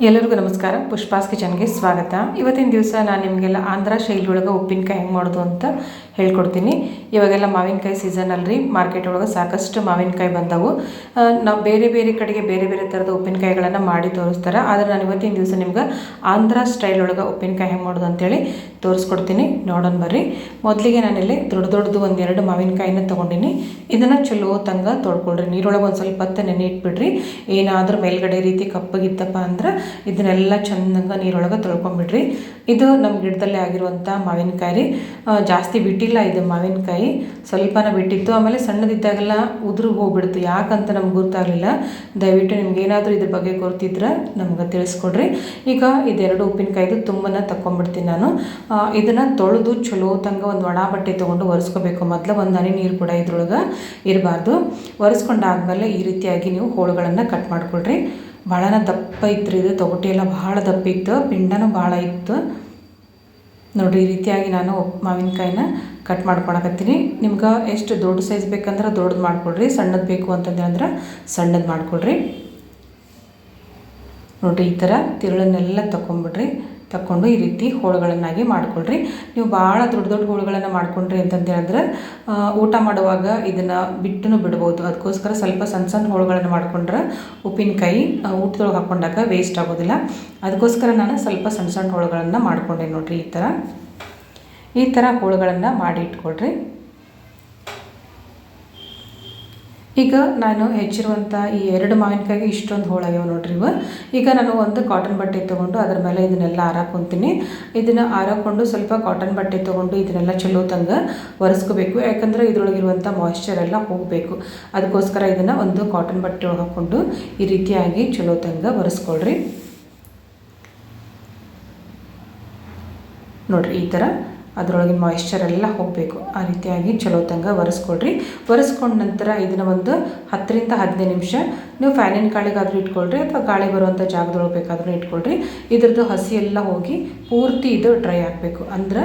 ಎಲ್ಲರಿಗೂ ನಮಸ್ಕಾರ. ಪುಷ್ಪಾಸ್ ಕಿಚನ್ಗೆ ಸ್ವಾಗತ. ಇವತ್ತಿನ ದಿವಸ ನಾನು ನಿಮಗೆಲ್ಲ ಆಂಧ್ರ ಶೈಲಿ ಒಳಗೆ ಉಪ್ಪಿನಕಾಯಿ ಹೆಂಗೆ ಮಾಡೋದು ಅಂತ ಹೇಳ್ಕೊಡ್ತೀನಿ. ಇವಾಗೆಲ್ಲ ಮಾವಿನಕಾಯಿ ಸೀಸನ್ ಅಲ್ರಿ ಮಾರ್ಕೆಟ್ ಒಳಗೆ ಸಾಕಷ್ಟು ಮಾವಿನಕಾಯಿ ಬಂದವು. ನಾವು ಬೇರೆ ಬೇರೆ ಕಡೆಗೆ ಬೇರೆ ಬೇರೆ ಥರದ ಉಪ್ಪಿನಕಾಯಿಗಳನ್ನು ಮಾಡಿ ತೋರಿಸ್ತಾರೆ. ಆದರೆ ನಾನು ಇವತ್ತಿನ ದಿವಸ ನಿಮ್ಗೆ ಆಂಧ್ರ ಸ್ಟೈಲ್ ಒಳಗೆ ಉಪ್ಪಿನಕಾಯಿ ಹೆಂಗೆ ಮಾಡೋದು ಅಂತೇಳಿ ತೋರಿಸ್ಕೊಡ್ತೀನಿ. ನೋಡೋಣ ಬರ್ರಿ. ಮೊದಲಿಗೆ ನಾನಿಲ್ಲಿ ದೊಡ್ಡ ದೊಡ್ಡದು ಒಂದೆರಡು ಮಾವಿನಕಾಯಿನ ತೊಗೊಂಡಿನಿ. ಇದನ್ನು ಚಲೋ ತಂಗ ತೊಳ್ಕೊಳ್ರಿ. ನೀರೊಳಗೆ ಒಂದು ಸ್ವಲ್ಪ ಹೊತ್ತು ನೆನೆ ಇಟ್ಬಿಡ್ರಿ. ಏನಾದರೂ ಮೇಲ್ಗಡೆ ರೀತಿ ಕಪ್ಪಗಿತ್ತಪ್ಪ ಅಂದ್ರೆ ಇದನ್ನೆಲ್ಲ ಚಂದಂಗ ನೀರೊಳಗೆ ತೊಳ್ಕೊಂಬಿಡ್ರಿ. ಇದು ನಮ್ಮ ಗಿಡದಲ್ಲೇ ಆಗಿರುವಂಥ ಮಾವಿನಕಾಯಿ ಜಾಸ್ತಿ ಜಾಸ್ತಿ ಬಿಟ್ಟಿಲ್ಲ ಇದು ಮಾವಿನಕಾಯಿ ಸ್ವಲ್ಪನೇ ಬಿಟ್ಟಿತ್ತು. ಆಮೇಲೆ ಸಣ್ಣದಿದ್ದಾಗೆಲ್ಲ ಉದುರು ಹೋಗ್ಬಿಡ್ತು. ಯಾಕಂತ ನಮ್ಗೆ ಗೊತ್ತಾಗಲಿಲ್ಲ. ದಯವಿಟ್ಟು ನಿಮ್ಗೆ ಏನಾದರೂ ಇದ್ರ ಬಗ್ಗೆ ಗೊತ್ತಿದ್ರೆ ನಮ್ಗೆ ತಿಳಿಸ್ಕೊಡ್ರಿ. ಈಗ ಇದೆರಡು ಉಪ್ಪಿನಕಾಯಿದು ತುಂಬನ ತಗೊಂಡ್ಬಿಡ್ತೀನಿ ನಾನು. ಇದನ್ನು ತೊಳೆದು ಚಲೋ ತಂಗ ಒಂದು ಒಣ ಬಟ್ಟೆ ತೊಗೊಂಡು ಒರೆಸ್ಕೋಬೇಕು. ಮೊದಲು ಒಂದು ಹನಿ ನೀರು ಕೂಡ ಇದ್ರೊಳಗೆ ಇರಬಾರ್ದು. ಒರೆಸ್ಕೊಂಡಾದ್ಮೇಲೆ ಈ ರೀತಿಯಾಗಿ ನೀವು ಹೋಳುಗಳನ್ನು ಕಟ್ ಮಾಡ್ಕೊಳ್ರಿ. ಭಾಳನ ದಪ್ಪ ಇತ್ತು ಇದು. ತೊಗಟಿ ಎಲ್ಲ ಭಾಳ ದಪ್ಪ ಇತ್ತು. ಪಿಂಡನೂ ಭಾಳ ಇತ್ತು. ನೋಡಿರಿ ಈ ರೀತಿಯಾಗಿ ನಾನು ಮಾವಿನಕಾಯಿನ ಕಟ್ ಮಾಡ್ಕೊಳಕತ್ತೀನಿ. ನಿಮ್ಗೆ ಎಷ್ಟು ದೊಡ್ಡ ಸೈಜ್ ಬೇಕಂದ್ರೆ ದೊಡ್ಡದು ಮಾಡಿಕೊಡ್ರಿ ಸಣ್ಣದು ಬೇಕು ಅಂತಂದ್ರೆ ಸಣ್ಣದು ಮಾಡಿಕೊಡ್ರಿ ನೋಡಿರಿ ಈ ಥರ ತಿರುಳನ್ನೆಲ್ಲ ತಗೊಂಬಿಡ್ರಿ ತಗೊಂಡು ಈ ರೀತಿ ಹೋಳುಗಳನ್ನಾಗಿ ಮಾಡ್ಕೊಳ್ರಿ. ನೀವು ಭಾಳ ದೊಡ್ಡ ದೊಡ್ಡ ಹೋಳುಗಳನ್ನು ಮಾಡ್ಕೊಂಡ್ರಿ ಅಂತಂದೇಳಿದ್ರೆ ಊಟ ಮಾಡುವಾಗ ಇದನ್ನು ಬಿಟ್ಟು ಬಿಡ್ಬೋದು. ಅದಕ್ಕೋಸ್ಕರ ಸ್ವಲ್ಪ ಸಣ್ಣ ಸಣ್ಣ ಹೋಳುಗಳನ್ನು ಮಾಡ್ಕೊಂಡ್ರೆ ಉಪ್ಪಿನಕಾಯಿ ಊಟದೊಳಗೆ ಹಾಕ್ಕೊಂಡಾಗ ವೇಸ್ಟ್ ಆಗೋದಿಲ್ಲ. ಅದಕ್ಕೋಸ್ಕರ ನಾನು ಸ್ವಲ್ಪ ಸಣ್ಣ ಸಣ್ಣ ಹೋಳುಗಳನ್ನು ಮಾಡ್ಕೊಂಡೆ ನೋಡಿರಿ ಈ ಥರ ಈ ಥರ ಹೋಳುಗಳನ್ನು ಮಾಡಿ ಇಟ್ಕೊಳ್ರಿ. ಈಗ ನಾನು ಹೆಚ್ಚಿರುವಂಥ ಈ ಎರಡು ಮಾವಿನಕಾಯಿಗೆ ಇಷ್ಟೊಂದು ಹೋಳಾಗ್ಯವ ನೋಡ್ರಿ ಇವು. ಈಗ ನಾನು ಒಂದು ಕಾಟನ್ ಬಟ್ಟೆ ತೊಗೊಂಡು ಅದ್ರ ಮೇಲೆ ಇದನ್ನೆಲ್ಲ ಹಾರಾಕೊಂತೀನಿ ಇದನ್ನು ಆರಾಕೊಂಡು ಸ್ವಲ್ಪ ಕಾಟನ್ ಬಟ್ಟೆ ತೊಗೊಂಡು ಇದನ್ನೆಲ್ಲ ಚಲೋ ತಂಗ ಒರೆಸ್ಕೋಬೇಕು. ಯಾಕಂದರೆ ಇದ್ರೊಳಗಿರುವಂಥ ಮಾಯ್ಶ್ಚರ್ ಎಲ್ಲ ಹೋಗಬೇಕು. ಅದಕ್ಕೋಸ್ಕರ ಇದನ್ನು ಒಂದು ಕಾಟನ್ ಬಟ್ಟೆ ಒಳಗೆ ಹಾಕ್ಕೊಂಡು ಈ ರೀತಿಯಾಗಿ ಚಲೋ ತಂಗ ಒರೆಸ್ಕೊಳ್ರಿ. ನೋಡ್ರಿ ಈ ಥರ ಅದರೊಳಗಿನ ಮಾಯಿಶ್ಚರ್ ಎಲ್ಲ ಹೋಗಬೇಕು. ಆ ರೀತಿಯಾಗಿ ಚಲೋ ತಂಗ ಒರೆಸ್ಕೊಳ್ರಿ. ಒರೆಸ್ಕೊಂಡ ನಂತರ ಇದನ್ನು ಒಂದು ಹತ್ತರಿಂದ ಹದಿನೈದು ನಿಮಿಷ ನೀವು ಫ್ಯಾನಿನ ಕಾಳಿಗಾದರೂ ಇಟ್ಕೊಳ್ರಿ ಅಥವಾ ಗಾಳಿ ಬರುವಂಥ ಜಾಗದೊಳಗೆ ಬೇಕಾದರೂ ಇಟ್ಕೊಳ್ರಿ. ಇದ್ರದ್ದು ಹಸಿ ಎಲ್ಲ ಹೋಗಿ ಪೂರ್ತಿ ಇದು ಡ್ರೈ ಆಗಬೇಕು. ಅಂದ್ರೆ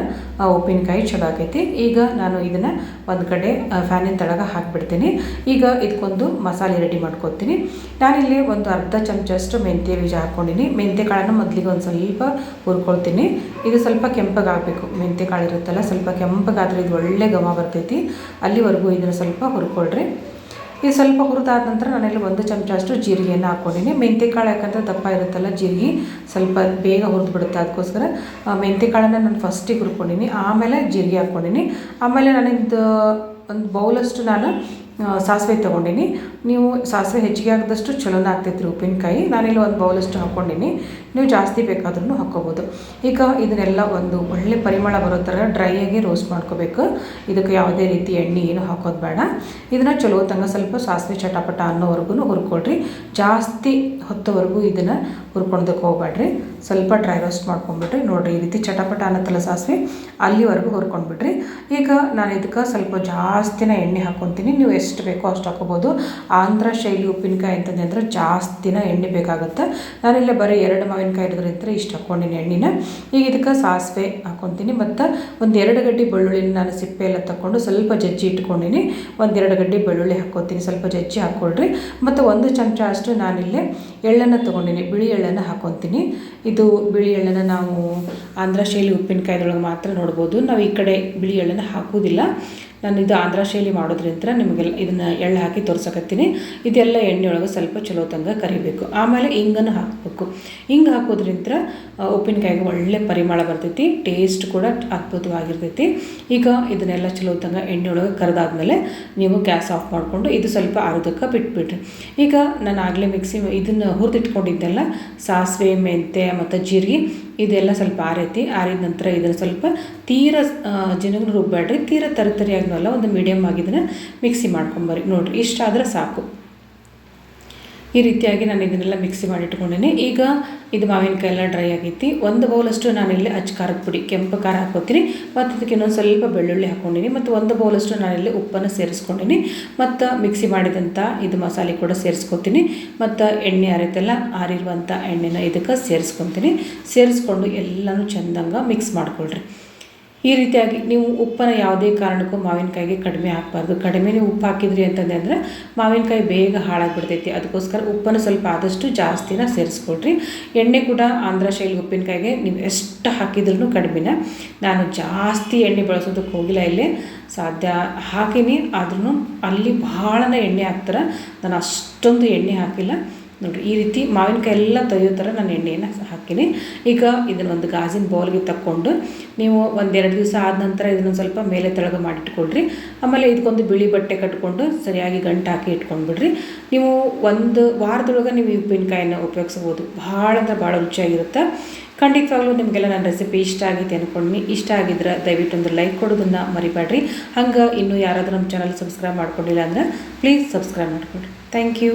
ಉಪ್ಪಿನಕಾಯಿ ಚಲೋ ಆಗೈತಿ. ಈಗ ನಾನು ಇದನ್ನು ಒಂದು ಕಡೆ ಫ್ಯಾನಿನ ತಳಗ ಹಾಕಿಬಿಡ್ತೀನಿ. ಈಗ ಇದಕ್ಕೊಂದು ಮಸಾಲೆ ರೆಡಿ ಮಾಡ್ಕೊತೀನಿ. ನಾನಿಲ್ಲಿ ಒಂದು ಅರ್ಧ ಚಮಚಷ್ಟು ಮೆಂತ್ಯ ಬೀಜ ಹಾಕ್ಕೊಂಡಿನಿ ಮೆಂತ್ಯ ಕಾಳನ್ನು ಮೊದಲಿಗೆ ಒಂದು ಸ್ವಲ್ಪ ಹುರ್ಕೊಳ್ತೀನಿ. ಇದು ಸ್ವಲ್ಪ ಕೆಂಪಗಾಗಬೇಕು ಮೆಂತ್ಯ ಕಾಳು ಇರುತ್ತಲ್ಲ, ಸ್ವಲ್ಪ ಕೆಂಪಗಾದ್ರೆ ಇದು ಒಳ್ಳೆ ಗಮ ಬರ್ತೈತಿ. ಅಲ್ಲಿವರೆಗೂ ಇದನ್ನು ಸ್ವಲ್ಪ ಹುರ್ಕೊಳ್ರಿ. ಇದು ಸ್ವಲ್ಪ ಹುರಿದಾದ ನಂತರ ನಾನಿಲ್ಲಿ ಒಂದು ಚಮಚ ಅಷ್ಟು ಜೀರಿಗೆಯನ್ನು ಹಾಕ್ಕೊಂಡಿನಿ. ಮೆಂತ್ಯ ಕಾಳು ಯಾಕಂದರೆ ದಪ್ಪ ಇರುತ್ತಲ್ಲ ಜೀರಿಗೆ, ಸ್ವಲ್ಪ ಬೇಗ ಹುರಿದು ಬಿಡುತ್ತೆ ಅದಕ್ಕೋಸ್ಕರ ಮೆಂತ್ಯ ಕಾಳನ್ನು ನಾನು ಫಸ್ಟಿಗೆ ಹುರ್ಕೊಂಡಿನಿ. ಆಮೇಲೆ ಜೀರಿಗೆ ಹಾಕ್ಕೊಂಡಿನಿ. ಆಮೇಲೆ ನಾನಿದು ಒಂದು ಬೌಲಷ್ಟು ನಾನು ಸಾಸಿವೆ ತೊಗೊಂಡಿನಿ. ನೀವು ಸಾಸಿವೆ ಹೆಚ್ಚಿಗೆ ಆಗದಷ್ಟು ಚಲೋನ ಆಗ್ತೈತ್ರಿ ಉಪ್ಪಿನಕಾಯಿ. ನಾನಿಲ್ಲಿ ಒಂದು ಬೌಲಷ್ಟು ಹಾಕ್ಕೊಂಡಿನಿ ನೀವು ಜಾಸ್ತಿ ಬೇಕಾದ್ರೂ ಹಾಕ್ಕೋಬೋದು ಈಗ ಇದನ್ನೆಲ್ಲ ಒಂದು ಒಳ್ಳೆ ಪರಿಮಳ ಬರೋ ಥರ ಡ್ರೈಯಾಗಿ ರೋಸ್ಟ್ ಮಾಡ್ಕೋಬೇಕು. ಇದಕ್ಕೆ ಯಾವುದೇ ರೀತಿ ಎಣ್ಣೆ ಏನು ಹಾಕೋದು ಬೇಡ. ಇದನ್ನು ಚಲೋ ತಂಗ ಸ್ವಲ್ಪ ಸಾಸಿವೆ ಚಟಪಟ ಅನ್ನೋವರೆಗೂ ಹುರ್ಕೊಳ್ರಿ. ಜಾಸ್ತಿ ಹೊತ್ತವರೆಗೂ ಇದನ್ನು ಹುರ್ಕೊಂಡಕ್ಕೆ ಹೋಗ್ಬೇಡ್ರಿ. ಸ್ವಲ್ಪ ಡ್ರೈ ರೋಸ್ಟ್ ಮಾಡ್ಕೊಂಡ್ಬಿಟ್ರಿ ನೋಡಿರಿ ಈ ರೀತಿ ಚಟಪಟ ಅನ್ನತ್ತಲ್ಲ ಸಾಸಿವೆ ಅಲ್ಲಿವರೆಗೂ ಹುರ್ಕೊಂಡ್ಬಿಟ್ರಿ. ಈಗ ನಾನು ಇದಕ್ಕೆ ಸ್ವಲ್ಪ ಜಾಸ್ತಿನ ಎಣ್ಣೆ ಹಾಕ್ಕೊತೀನಿ ನೀವು ಎಷ್ಟು ಬೇಕೋ ಅಷ್ಟು ಹಾಕೋಬೋದು. ಆಂಧ್ರ ಶೈಲಿ ಉಪ್ಪಿನಕಾಯಿ ಅಂತಂದ್ರೆ ಜಾಸ್ತಿ ದಿನ ಎಣ್ಣೆ ಬೇಕಾಗುತ್ತೆ. ನಾನಿಲ್ಲೇ ಬರೀ ಎರಡು ಮಾವಿನಕಾಯಿ ಇರೋದ್ರಿಂದ ಇಷ್ಟು ಹಾಕ್ಕೊಂಡಿನಿ ಎಣ್ಣೆನ. ಈಗ ಇದಕ್ಕೆ ಸಾಸಿವೆ ಹಾಕ್ಕೊತೀನಿ ಮತ್ತು ಒಂದು ಎರಡು ಗಡ್ಡೆ ಬೆಳ್ಳುಳ್ಳಿನ ನಾನು ಸಿಪ್ಪೆ ಎಲ್ಲ ತಗೊಂಡು ಸ್ವಲ್ಪ ಜಜ್ಜಿ ಇಟ್ಕೊಂಡಿನಿ. ಒಂದೆರಡು ಗಡ್ಡೆ ಬೆಳ್ಳುಳ್ಳಿ ಹಾಕ್ಕೊತೀನಿ ಸ್ವಲ್ಪ ಜಜ್ಜಿ ಹಾಕ್ಕೊಳ್ರಿ. ಮತ್ತು ಒಂದು ಚಮಚ ಅಷ್ಟು ನಾನಿಲ್ಲೇ ಎಳ್ಳನ್ನು ತೊಗೊಂಡಿನಿ. ಬಿಳಿ ಎಳ್ಳನ್ನು ಹಾಕ್ಕೊತೀನಿ ಇದು ಬಿಳಿ ಎಳ್ಳನ್ನು ನಾವು ಆಂಧ್ರ ಶೈಲಿ ಉಪ್ಪಿನಕಾಯಿದೊಳಗೆ ಮಾತ್ರ ನೋಡ್ಬೋದು. ನಾವು ಈ ಕಡೆ ಬಿಳಿ ಎಳ್ಳನ್ನು ಹಾಕುವುದಿಲ್ಲ. ನಾನು ಇದು ಆಂಧ್ರ ಶೈಲಿ ಮಾಡೋದ್ರಿಂದ ನಿಮಗೆಲ್ಲ ಇದನ್ನು ಎಳ್ಳು ಹಾಕಿ ತೋರ್ಸಕತ್ತೀನಿ. ಇದೆಲ್ಲ ಎಣ್ಣೆ ಒಳಗೆ ಸ್ವಲ್ಪ ಚಲೋ ತಂಗ ಕರಿಬೇಕು. ಆಮೇಲೆ ಹಿಂಗನ್ನು ಹಾಕಬೇಕು. ಹಿಂಗೆ ಹಾಕೋದ್ರಿಂದ ಉಪ್ಪಿನಕಾಯಿಗೆ ಒಳ್ಳೆ ಪರಿಮಳ ಬರ್ತೈತಿ, ಟೇಸ್ಟ್ ಕೂಡ ಅದ್ಭುತವಾಗಿರ್ತೈತಿ. ಈಗ ಇದನ್ನೆಲ್ಲ ಚಲೋ ತಂಗ ಎಣ್ಣೆ ಒಳಗೆ ಕರೆದಾದ್ಮೇಲೆ ನೀವು ಗ್ಯಾಸ್ ಆಫ್ ಮಾಡಿಕೊಂಡು ಇದು ಸ್ವಲ್ಪ ಆರೋದಕ್ಕೆ ಬಿಟ್ಬಿಟ್ರಿ ಈಗ ನಾನು ಆಗಲೇ ಮಿಕ್ಸಿ ಇದನ್ನು ಹುರಿದಿಟ್ಕೊಂಡಿದ್ದೆಲ್ಲ ಸಾಸಿವೆ, ಮೆಂತ್ಯ ಮತ್ತು ಜೀರಿಗೆ ಇದೆಲ್ಲ ಸ್ವಲ್ಪ ಆರೈತಿ. ಆರಿದ ನಂತರ ಇದನ್ನು ಸ್ವಲ್ಪ ತೀರ ಜನಗಳು ರುಬ್ಬೇಡ್ರಿ ತೀರ ತರಿತರಿಯಾಗ್ನಲ್ಲ ಒಂದು ಮೀಡಿಯಮ್ ಆಗಿದ್ದನ್ನು ಮಿಕ್ಸಿ ಮಾಡ್ಕೊಂಬರ್ರಿ. ನೋಡಿರಿ, ಇಷ್ಟಾದರೆ ಸಾಕು. ಈ ರೀತಿಯಾಗಿ ನಾನು ಇದನ್ನೆಲ್ಲ ಮಿಕ್ಸಿ ಮಾಡಿ ಇಟ್ಕೊಂಡಿನಿ ಈಗ ಇದು ಮಾವಿನಕಾಯಿ ಎಲ್ಲ ಡ್ರೈ ಆಗೈತಿ. ಒಂದು ಬೌಲಷ್ಟು ನಾನಿಲ್ಲಿ ಅಚ್ಚ ಖಾರದ ಪುಡಿ, ಕೆಂಪು ಖಾರ ಹಾಕೋತೀನಿ ಮತ್ತು ಅದಕ್ಕೆ ಇನ್ನೊಂದು ಸ್ವಲ್ಪ ಬೆಳ್ಳುಳ್ಳಿ ಹಾಕ್ಕೊಂಡಿನಿ. ಮತ್ತು ಒಂದು ಬೌಲಷ್ಟು ಇಲ್ಲಿ ಉಪ್ಪನ್ನು ಸೇರಿಸ್ಕೊಂಡಿನಿ. ಮತ್ತು ಮಿಕ್ಸಿ ಮಾಡಿದಂಥ ಇದು ಮಸಾಲೆ ಕೂಡ ಸೇರಿಸ್ಕೊತೀನಿ. ಮತ್ತು ಎಣ್ಣೆ ಆರೈತೆಲ್ಲ ಆರಿರುವಂಥ ಎಣ್ಣೆನ ಇದಕ್ಕೆ ಸೇರಿಸ್ಕೊತೀನಿ. ಸೇರಿಸ್ಕೊಂಡು ಎಲ್ಲನೂ ಚೆಂದಂಗೆ ಮಿಕ್ಸ್ ಮಾಡ್ಕೊಳ್ರಿ. ಈ ರೀತಿಯಾಗಿ ನೀವು ಉಪ್ಪನ್ನು ಯಾವುದೇ ಕಾರಣಕ್ಕೂ ಮಾವಿನಕಾಯಿಗೆ ಕಡಿಮೆ ಹಾಕಬಾರ್ದು. ನೀವು ಉಪ್ಪು ಹಾಕಿದ್ರಿ ಅಂತಂದ್ರೆ ಅಂದರೆ ಮಾವಿನಕಾಯಿ ಬೇಗ ಹಾಳಾಗಿಬಿಡ್ತೈತಿ. ಅದಕ್ಕೋಸ್ಕರ ಉಪ್ಪನ್ನು ಸ್ವಲ್ಪ ಆದಷ್ಟು ಜಾಸ್ತಿನ ಸೇರಿಸ್ಕೊಡ್ರಿ ಎಣ್ಣೆ ಕೂಡ ಆಂಧ್ರ ಶೈಲಿ ಉಪ್ಪಿನಕಾಯಿಗೆ ನೀವು ಎಷ್ಟು ಹಾಕಿದ್ರೂ ಕಡಿಮೆನ ನಾನು ಜಾಸ್ತಿ ಎಣ್ಣೆ ಬಳಸೋದಕ್ಕೆ ಹೋಗಿಲ್ಲ ಇಲ್ಲಿ ಸಾಧ್ಯ ಹಾಕಿನಿ. ಆದ್ರೂ ಅಲ್ಲಿ ಭಾಳನ ಎಣ್ಣೆ ಹಾಕ್ತಾರೆ. ನಾನು ಅಷ್ಟೊಂದು ಎಣ್ಣೆ ಹಾಕಿಲ್ಲ. ನೋಡಿರಿ, ಈ ರೀತಿ ಮಾವಿನಕಾಯಿ ಎಲ್ಲ ತೊಯ್ಯೋ ಥರ ನಾನು ಎಣ್ಣೆಯನ್ನು ಹಾಕ್ತೀನಿ ಈಗ ಇದನ್ನೊಂದು ಗಾಜಿನ ಬೌಲ್ಗೆ ತಕ್ಕೊಂಡು ನೀವು ಒಂದೆರಡು ದಿವಸ ಆದ ನಂತರ ಇದನ್ನು ಸ್ವಲ್ಪ ಮೇಲೆ ತೆಳಗ ಮಾಡಿಟ್ಕೊಳ್ರಿ. ಆಮೇಲೆ ಇದಕ್ಕೊಂದು ಬಿಳಿ ಬಟ್ಟೆ ಕಟ್ಕೊಂಡು ಸರಿಯಾಗಿ ಗಂಟು ಹಾಕಿ ಇಟ್ಕೊಂಡ್ಬಿಡ್ರಿ. ನೀವು ಒಂದು ವಾರದೊಳಗೆ ನೀವು ಈ ಉಪ್ಪಿನಕಾಯಿನ ಉಪಯೋಗಿಸ್ಬೋದು. ಭಾಳ ಅಂದರೆ ಭಾಳ ರುಚಿಯಾಗಿರುತ್ತೆ. ಖಂಡಿತವಾಗ್ಲೂ ನಿಮಗೆಲ್ಲ ನನ್ನ ರೆಸಿಪಿ ಇಷ್ಟ ಆಗೈತೆ ಅಂದ್ಕೊಂಡು ಇಷ್ಟ ಆಗಿದ್ರೆ ದಯವಿಟ್ಟು ಒಂದು ಲೈಕ್ ಕೊಡೋದನ್ನು ಮರಿಬೇಡ್ರಿ ಹಂಗೆ ಇನ್ನೂ ಯಾರಾದರೂ ನಮ್ಮ ಚಾನಲ್ ಸಬ್ಸ್ಕ್ರೈಬ್ ಮಾಡ್ಕೊಂಡಿಲ್ಲ ಅಂದ್ರೆ ಪ್ಲೀಸ್ ಸಬ್ಸ್ಕ್ರೈಬ್ ಮಾಡ್ಕೊಳ್ರಿ. Thank you